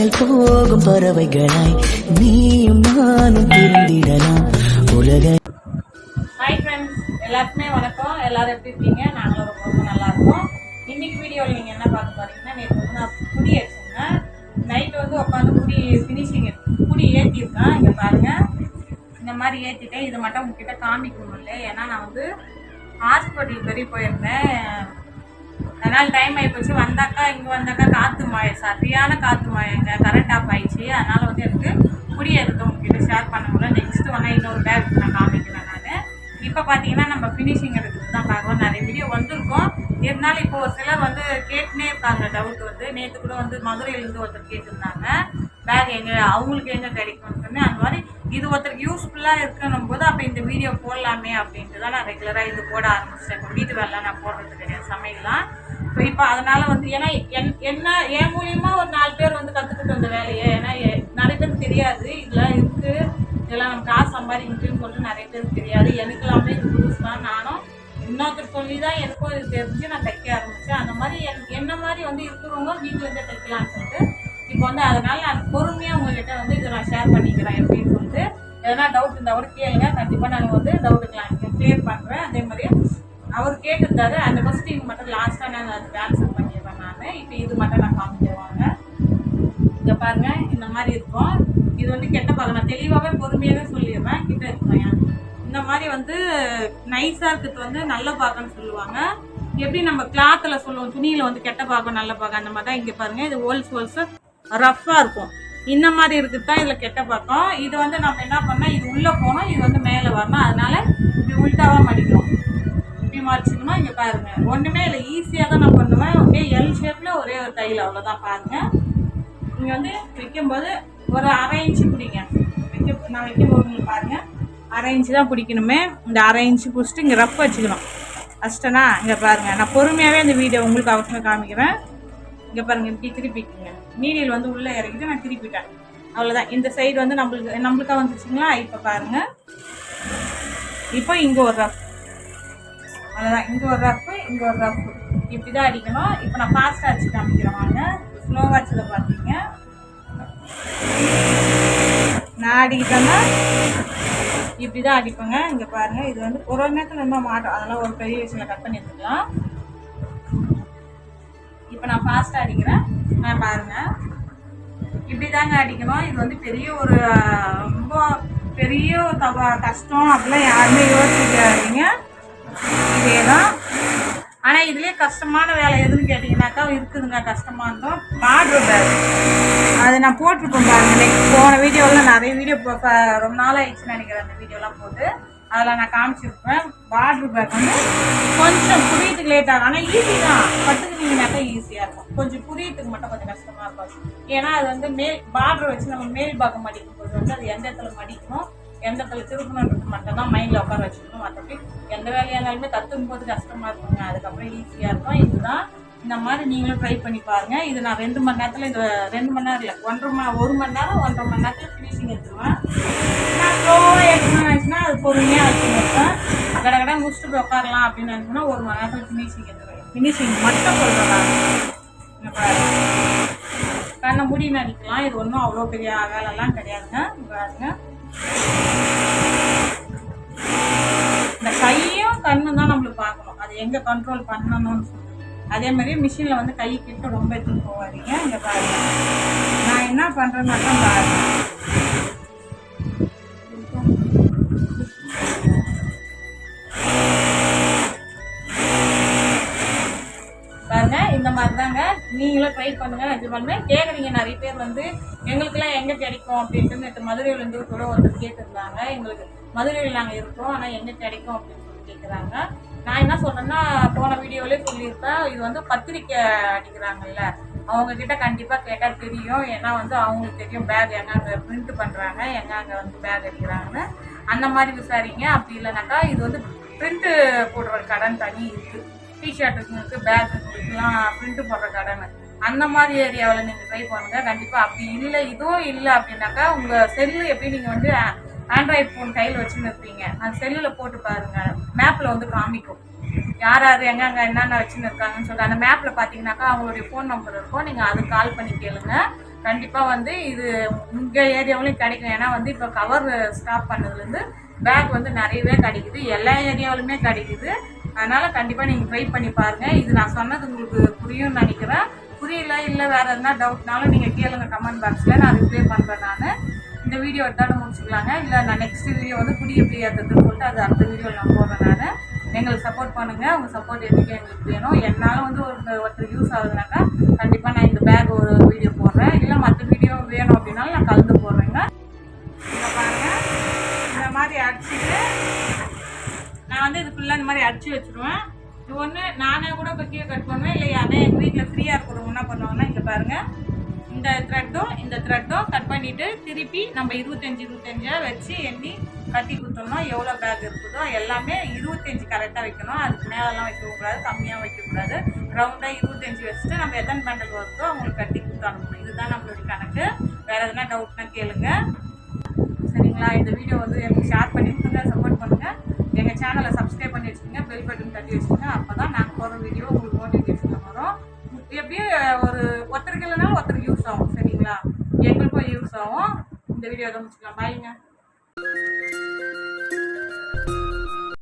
வானில் போகும் பறவைகளாய் நீயும் நானும் திருந்திடலாம் உலக ஹாய் ஃப்ரெண்ட்ஸ் எல்லாருக்குமே வணக்கம். எல்லாரும் எப்படி இருக்கீங்க? நாங்களும் ரொம்ப ரொம்ப நல்லா இருக்கோம். இன்னைக்கு வீடியோவில் நீங்கள் என்ன பார்க்க போறீங்கன்னா நேற்று வந்து நான் புடி வச்சிருந்தேன் நைட் வந்து உட்காந்து குடி ஃபினிஷிங் புடி ஏற்றிருக்கேன் இங்கே பாருங்க. இந்த மாதிரி ஏற்றிட்டேன் இதை மட்டும் உங்ககிட்ட காமிக்கணும் இல்லை ஏன்னா நான் வந்து ஹாஸ்பிட்டல் பெரிய போயிருந்தேன். அதனால் டைம் ஆகிப்போச்சு வந்தாக்கா இங்கே வந்தாக்கா காற்று மழை சரியான காற்று மழைங்க கரண்ட் ஆஃப் ஆயிடுச்சு. அதனால் வந்து எனக்கு குடி எடுத்து உங்ககிட்ட ஷேர் பண்ண முடியல. நெக்ஸ்ட் வேணால் இன்னொரு பேக் நான் காமிக்கிறேன் நான். இப்போ பார்த்தீங்கன்னா நம்ம ஃபினிஷிங் எடுக்கிறது தான் பார்க்குறோம். நிறைய வீடியோ வந்திருக்கோம். இருந்தாலும் இப்போ ஒரு சிலர் வந்து கேட்டுனே இருக்காங்க. டவுட் வந்து. நேற்று கூட வந்து மதுரையிலேருந்து ஒருத்தர் கேட்டிருந்தாங்க. பேக் எங்கே அவங்களுக்கு எங்கே கிடைக்கும்னு அந்த மாதிரி இது ஒருத்தருக்கு யூஸ்ஃபுல்லாக இருக்கணும் போது அப்போ இந்த வீடியோ போடலாமே அப்படின்ட்டு தான் நான் ரெகுலராக இது போட ஆரம்பிச்சிட்டேன் இப்போ வீட்டு வேலை நான் போடுறது கிடையாது. சமையல்லாம். இப்போ இப்போ அதனால் வந்து ஏன்னா என் என்ன என் மூலியமாக ஒரு நாலு பேர் வந்து கற்றுக்கிட்டு வந்த வேலையை. ஏன்னா நிறைய பேருக்கு தெரியாது. இதெல்லாம் இருக்குது இதெல்லாம் நம்ம காசு சம்பாதிக்கணும்னு சொல்லிட்டு நிறைய பேருக்கு தெரியாது. எனக்கு எல்லாமே இது புதுசு தான். நானும் இன்னொருத்தர் சொல்லி தான் எனக்கும் இது தெரிஞ்சு நான் தைக்க ஆரம்பித்தேன் அந்த மாதிரி என் என்ன மாதிரி வந்து இருக்கிறவங்க வீட்டில் இருந்தே தைக்கலாம்னு சொல்லிட்டு இப்போ வந்து அதனால் நான் பொறுமையாக உங்கள்கிட்ட வந்து இதை நான் ஷேர் பண்ணிக்கிறேன் எப்படின்னு எதனா டவுட் இருந்தால் கூட கேளுங்க. கண்டிப்பாக நான் வந்து டவுட்டுக்கலாம் கிளியர் பண்ணுறேன் அதே மாதிரி அவர் கேட்டிருந்தாரு அந்த கொஸ்டின் மட்டும் லாஸ்ட்டாக நான் அதுக்கு ஆன்சர் பண்ணிடுறேன் நான். இப்போ இது மட்டும் நான் காமிச்சிடுவாங்க இங்கே பாருங்க இந்த மாதிரி இருக்கும். இது வந்து கெட்ட பார்க்க நான் தெளிவாகவே பொறுமையாகவே சொல்லிடுறேன். கிட்ட இருக்கிறேன் இந்த மாதிரி வந்து நைஸாக இருக்கிறது வந்து நல்ல பாகம்னு சொல்லுவாங்க. எப்படி நம்ம கிளாத்தில் சொல்லுவோம் துணியில் வந்து கெட்ட பாகம் நல்ல பாகம் அந்த மாதிரி தான் இங்கே பாருங்கள் இது ஹோல்ஸ் ஹோல்ஸு ரஃப்பாக இருக்கும். இந்த மாதிரி இருக்குது தான் இதில் கெட்ட பக்கம். இது வந்து நம்ம என்ன பண்ணால் இது உள்ளே போகணும் இது வந்து மேலே வரணும். அதனால் இப்படி உள்டாவாக மடிக்கணும். இப்படி மடிச்சிக்கணும் இங்கே பாருங்கள் ஒன்றுமே இல்லை ஈஸியாக தான் நான் பண்ணுவேன். ஒரே எல் ஷேப்பில் ஒரே ஒரு தையல் அவ்வளோதான் பாருங்கள் இங்கே வந்து வைக்கும்போது ஒரு அரை இன்ச்சு பிடிங்க. வைக்க நான் வைக்கும்போது உங்களுக்கு பாருங்கள் அரை இன்ச்சு தான் பிடிக்கணுமே. இந்த அரை இன்ச்சு பிடிச்சிட்டு இங்கே ரஃப் வச்சுக்கணும். ஃபஸ்ட்டனா இங்கே பாருங்கள் நான் பொறுமையாகவே இந்த வீடியோ உங்களுக்கு அவசரம் காமிக்கிறேன். இங்கே பாருங்கள் இப்படி திருப்பிக்குங்க. நீடில் வந்து உள்ளே இறக்கிட்டு நான் திருப்பிட்டேன். அவ்வளோதான் இந்த சைடு வந்து நம்மளுக்கு நம்மளுக்காக வந்துச்சுங்களா இப்போ பாருங்க. இப்போ இங்கே ஒரு ரஃப் அவ்வளோதான் இங்கே ஒரு ரஃப்பு இங்கே ஒரு ரஃப் இப்படி தான் அடிக்கணும். இப்போ நான் ஃபாஸ்ட்டாக அடிச்சு காமிக்கிறேன் வாங்க. ஸ்லோவாக அடிச்சதை பார்த்தீங்க நான் அடிக்கிட்டேன்னா இப்படி தான் அடிப்பேங்க. இங்கே பாருங்கள் இது வந்து ஒரு ஒரு நேரத்தில் ரொம்ப மாட்டோம். அதெல்லாம் ஒரு பெரிய விஷயம் கட் பண்ணி எடுத்துக்கலாம் இப்போ நான் ஃபாஸ்ட்டாக அடிக்கிறேன். நான் பாருங்கள் இப்படி தாங்க அடிக்கணும். இது வந்து பெரிய ஒரு ரொம்ப பெரிய தவ கஷ்டம். அப்படிலாம் யாருமே யோசிக்காதீங்க. இதே தான் ஆனால் இதுலேயே கஷ்டமான வேலை எதுன்னு கேட்டிங்கனாக்கா இருக்குதுங்க. கஷ்டமாக இருந்தோம். பார்டர் பேக் அது நான் போட்டிருப்பேன் பாருங்க போன வீடியோவில் நிறைய வீடியோ இப்போ ரொம்ப நாள் ஆயிடுச்சுன்னு நினைக்கிறேன். அந்த வீடியோலாம் போட்டு. அதில் நான் காமிச்சிருப்பேன். பார்டர் பேக் வந்து கொஞ்சம் புரியத்துக்கு லேட் ஆகும். ஆனால் ஈஸி தான். கற்றுக்கிட்டீங்கன்னாக்கா ஈஸியாக இருக்கும். கொஞ்சம் புரியத்துக்கு மட்டும் கொஞ்சம் கஷ்டமாக இருக்கும். ஏன்னா அது வந்து மேல் பார்டர் வச்சு நம்ம மேல் பாகம் மடிக்கும் போது வந்து அது எந்த இடத்துல மடிக்கணும் எந்த இடத்துல திருப்பணுன்றது மட்டும் தான் மைண்டில் உட்கார வச்சுக்கணும். மற்றபடி எந்த வேலையாக இருந்தாலுமே கற்றுக்கும் போது கஷ்டமாக இருக்குங்க. அதுக்கப்புறம் ஈஸியாக இருக்கும். இதுதான் இந்த மாதிரி நீங்களும் ட்ரை பண்ணி பாருங்கள் இது நான் ரெண்டு மணி நேரத்தில் இது ரெண்டு மணி நேரம் இல்லை ஒன்றரை மணி ஒரு மணி நேரம் ஒன்றரை மணி நேரத்தில் ஃபினிஷிங் எடுத்துருவேன். நான் ஸ்லோவாக எடுக்கணும்னு பொறுமையாக எடுத்துருப்பேன் கடை கடை முடிச்சுட்டு போய் உட்காரலாம் அப்படின்னு நினச்சோன்னா ஒரு மணி நேரத்தில் ஃபினிஷிங் எடுத்துருவேன் ஃபினிஷிங் மட்டும் சொல்கிறேன் கண்ணை முடி நடிக்கலாம். இது ஒன்றும் அவ்வளோ பெரிய வேலைலாம் கிடையாதுங்க. பாருங்க. இந்த கையும் கண்ணு தான் நம்மளுக்கு பார்க்கணும். அது எங்கே கண்ட்ரோல் பண்ணணும்னு சொல்லி அதே மாதிரி மிஷினில் வந்து கை கிட்ட ரொம்ப எடுத்துகிட்டு போவாதீங்க இங்கே பாருங்க. நான் என்ன பண்ணுறேன்னாக்கா பாருங்க. பாருங்க இந்த மாதிரி தாங்க நீங்களும் ட்ரை பண்ணுங்க பண்ணுங்கள் கேட்குறீங்க நிறைய பேர் வந்து எங்களுக்கெல்லாம் எங்கே கிடைக்கும்? அப்படின்ட்டு நேற்று மதுரையிலேருந்து கூட ஒருத்தர் கேட்டிருந்தாங்க. எங்களுக்கு மதுரையில் நாங்கள் இருக்கோம் ஆனால் எங்கே கிடைக்கும் அப்படின்னு சொல்லி கேட்குறாங்க நான் என்ன சொல்கிறேன்னா போன வீடியோவிலே சொல்லியிருப்பேன். இது வந்து பத்திரிக்கை அடிக்கிறாங்கல்ல அவங்கக்கிட்ட கண்டிப்பாக கேட்டால் தெரியும். ஏன்னா வந்து அவங்களுக்கு தெரியும் பேக் எங்கெங்க பிரிண்ட் பண்ணுறாங்க எங்கெங்க வந்து பேக் அடிக்கிறாங்கன்னு. அந்த மாதிரி விசாரிங்க. அப்படி இல்லைனாக்கா இது வந்து பிரிண்ட்டு போடுற கடன் தனி இருக்குது டிஷர்ட்டுங்களுக்கு பேக்குங்களுக்குலாம் பிரிண்ட் போடுற கடன் அந்த மாதிரி ஏரியாவில் நீங்கள் ட்ரை பண்ணுங்கள் கண்டிப்பாக அப்படி இல்லை. இதுவும் இல்லை அப்படின்னாக்கா உங்கள் செல்லு எப்படி நீங்கள் வந்து ஆண்ட்ராய்ட் ஃபோன் கையில் வச்சுன்னு இருப்பீங்க. அந்த செல்லில் போட்டு பாருங்கள் மேப்பில் வந்து காமிக்கும். யார் யார் எங்கெங்கே என்னென்ன வச்சுன்னு இருக்காங்கன்னு சொல்லிட்டு அந்த மேப்பில் பார்த்தீங்கன்னாக்கா அவங்களுடைய ஃபோன் நம்பர் இருக்கும். நீங்கள் அதுக்கு கால் பண்ணி கேளுங்க. கண்டிப்பாக வந்து இது உங்கள் ஏரியாவிலையும் கிடைக்கும். ஏன்னா வந்து இப்போ கவர் ஸ்டாப் பண்ணதுலேருந்து பேக் வந்து நிறையவே கிடைக்குது. எல்லா ஏரியாவிலுமே கிடைக்குது. அதனால் கண்டிப்பாக நீங்கள் ட்ரை பண்ணி பாருங்கள் இது நான் சொன்னது உங்களுக்கு புரியும்னு நினைக்கிறேன். புரியல இல்லை வேறு எதனா டவுட்னாலும் நீங்கள் கேளுங்க கமெண்ட் பாக்ஸில் நான் ரிப்ளை பண்ணுறேன் நான். இந்த வீடியோ எடுத்தாலும் முடிச்சுக்கலாங்க. இல்லை நான் நெக்ஸ்ட் வீடியோ வந்து குடி எப்படி ஏற்றுறதுன்னு சொல்லிட்டு அது அடுத்த வீடியோவில் நான் போடுறேன் நான். எங்களுக்கு சப்போர்ட் பண்ணுங்கள் உங்கள் சப்போர்ட் எதுக்கு எங்களுக்கு வேணும். என்னால் வந்து ஒரு ஒருத்தர் யூஸ் ஆகுதுனாக்கா கண்டிப்பாக நான் இந்த பேக் ஒரு வீடியோ போடுறேன். இல்லை மற்ற வீடியோ வேணும் அப்படின்னாலும் நான் கலந்து போடுறேங்க. இங்க இந்த மாதிரி அடிச்சுட்டு நான் வந்து இது ஃபுல்லாக இந்த மாதிரி அடிச்சு வச்சுருவேன். இது ஒன்று நானே கூட இப்போ கீழே கட் பண்ணுவேன். இல்லை யாரே எங்கள் வீட்டில் ஃப்ரீயாக இருக்கிறவங்க என்ன பண்ணுவாங்கன்னா இங்கே பாருங்கள் இந்த த்ரெட்டும் இந்த த்ரெட்டும் கட் பண்ணிவிட்டு திருப்பி நம்ம இருபத்தஞ்சி இருபத்தஞ்சா வச்சு எண்ணி கட்டி கொடுத்தோம்னா எவ்வளோ பேக் இருக்குதோ எல்லாமே இருபத்தஞ்சி கரெக்டாக வைக்கணும். அதுக்கு மேலெலாம் வைக்கக்கூடாது கம்மியாக வைக்கக்கூடாது ரவுண்டாக இருபத்தஞ்சி வச்சுட்டு நம்ம எத்தனை பேண்டல் வருதோ அவங்களுக்கு கட்டி கொடுத்து அனுப்பணும். இதுதான் நம்மளுடைய கணக்கு. வேறு எதனா டவுட்னா கேளுங்க. சரிங்களா? இந்த வீடியோ வந்து எனக்கு ஷேர் பண்ணிவிட்டுங்க சப்போர்ட் பண்ணுங்கள் எங்கள் சேனலை சப்ஸ்கிரைப் பண்ணி வச்சுக்கோங்க பெல் பட்டன் தட்டி வச்சுக்கோங்க அப்போ தான் நாங்கள் போகிற வீடியோ உங்களுக்கு நோட்டிஃபிகேஷன் வரும். எப்படியும் ஒரு ஒருத்தருக்கு இல்லைனாலும் ஒருத்தருக்கு யூஸ் ஆகும் சரிங்களா? எங்களுக்கும் யூஸ் ஆகும். இந்த வீடியோ தான் முடிச்சுக்கலாம். பாய்ங்க